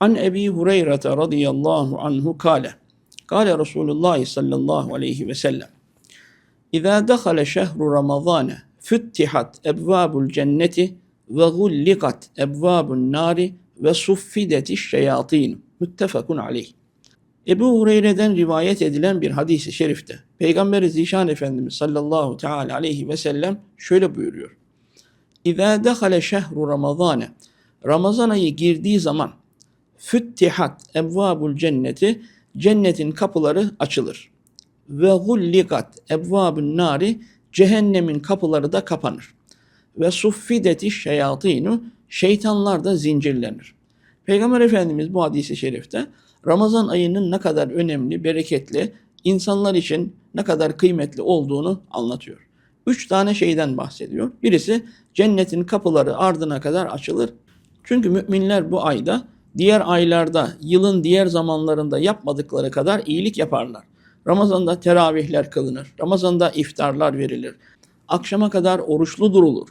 An Ebi Hureyre radıyallahu anhu kâle. Kâle Resulullah sallallahu aleyhi ve sellem. İzâ dehale şehru Ramazâne füttihat ebvâbul cenneti ve gullikat ebvâbun nâri ve suffidetiş şeyatîn. Müttefekun aleyh. Ebu Hureyre'den rivayet edilen bir hadisi şerifte Peygamber-i Zişan Efendimiz sallallahu teala aleyhi ve sellem şöyle buyuruyor. İzâ dehale şehru Ramazâne Ramazan ayı girdiği zaman füttihat ebvâbul cenneti cennetin kapıları açılır. Ve gullikat ebvâbun nari cehennemin kapıları da kapanır. Ve suffideti şeyatinu şeytanlar da zincirlenir. Peygamber Efendimiz bu hadisi şerifte Ramazan ayının ne kadar önemli, bereketli, insanlar için ne kadar kıymetli olduğunu anlatıyor. Üç tane şeyden bahsediyor. Birisi cennetin kapıları ardına kadar açılır. Çünkü müminler bu ayda diğer aylarda, yılın diğer zamanlarında yapmadıkları kadar iyilik yaparlar. Ramazanda teravihler kılınır. Ramazanda iftarlar verilir. Akşama kadar oruçlu durulur.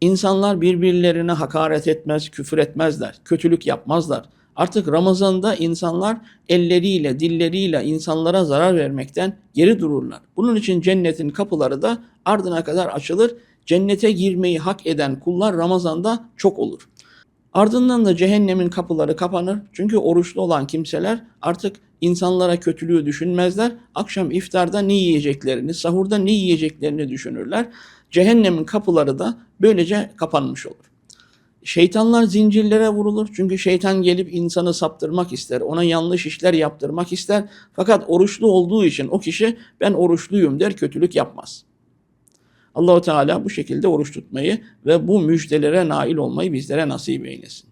İnsanlar birbirlerine hakaret etmez, küfür etmezler, kötülük yapmazlar. Artık Ramazan'da insanlar elleriyle, dilleriyle insanlara zarar vermekten geri dururlar. Bunun için cennetin kapıları da ardına kadar açılır. Cennete girmeyi hak eden kullar Ramazan'da çok olur. Ardından da cehennemin kapıları kapanır. Çünkü oruçlu olan kimseler artık insanlara kötülüğü düşünmezler. Akşam iftarda ne yiyeceklerini, sahurda ne yiyeceklerini düşünürler. Cehennemin kapıları da böylece kapanmış olur. Şeytanlar zincirlere vurulur. Çünkü şeytan gelip insanı saptırmak ister. Ona yanlış işler yaptırmak ister. Fakat oruçlu olduğu için o kişi ben oruçluyum der kötülük yapmaz. Allahu Teala bu şekilde oruç tutmayı ve bu müjdelere nail olmayı bizlere nasip eylesin.